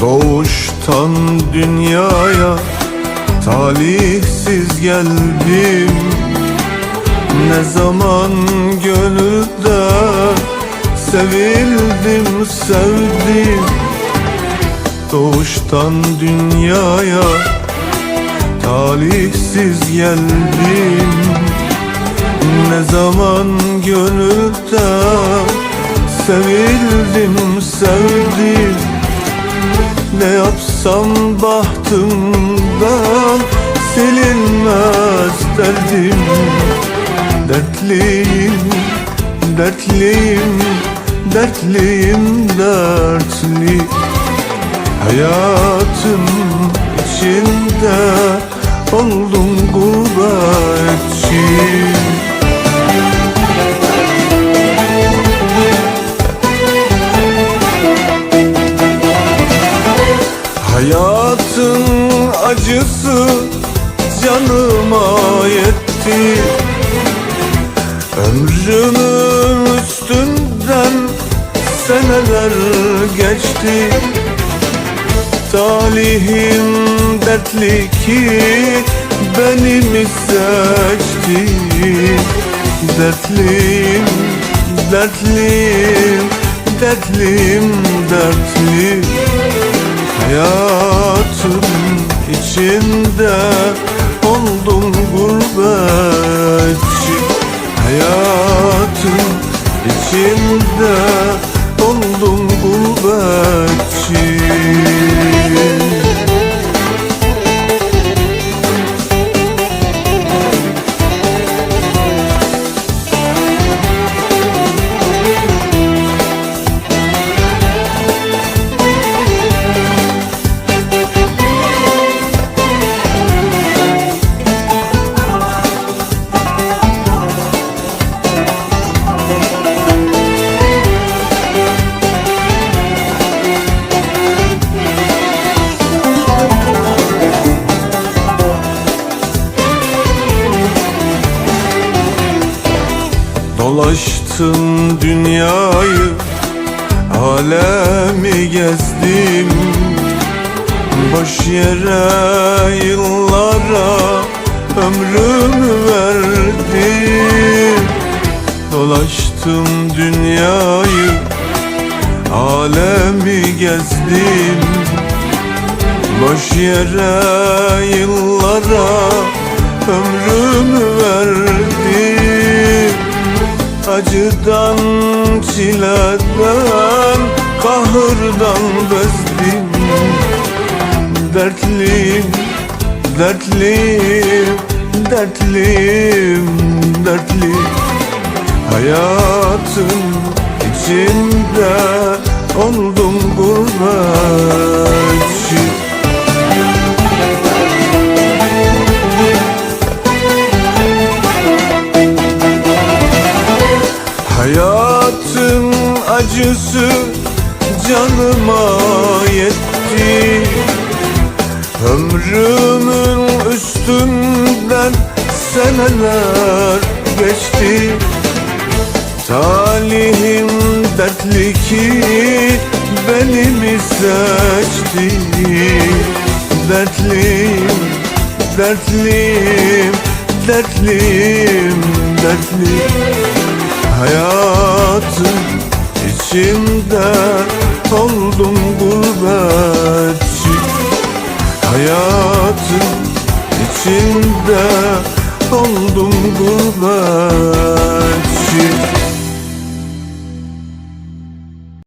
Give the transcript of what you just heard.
Doğuştan dünyaya talihsiz geldim. Ne zaman gönülde sevildim sevdim. Doğuştan dünyaya talihsiz geldim. Ne zaman gönülde sevildim sevdim ne yapsam bahtımdan silinmez derdim. Dertliyim, dertliyim, dertliyim, dertli. Hayatım içinde oldum gurbetçi acısı canıma yetti. Ömrümün üstünden seneler geçti. Talihim dertli ki beni mi seçti. Dertliyim, dertliyim, dertliyim, Dolaştım dünyayı Alemi gezdim. Boş yere yıllara Ömrümü verdim. Dolaştım dünyayı Alemi gezdim. Boş yere yıllara Ömrümü Acıdan, çileden, kahırdan bezdim. Dertliyim, dertliyim, dertliyim, dertli Hayatın içinde oldum gurbetçi acısı canıma yetti. Ömrümün üstünden seneler geçti. Talihim dertli ki beni mi seçti? Dertliyim, dertliyim, dertliyim, dertli Hayatım içinde oldum gurbetçi. Hayatın içinde oldum gurbetçi.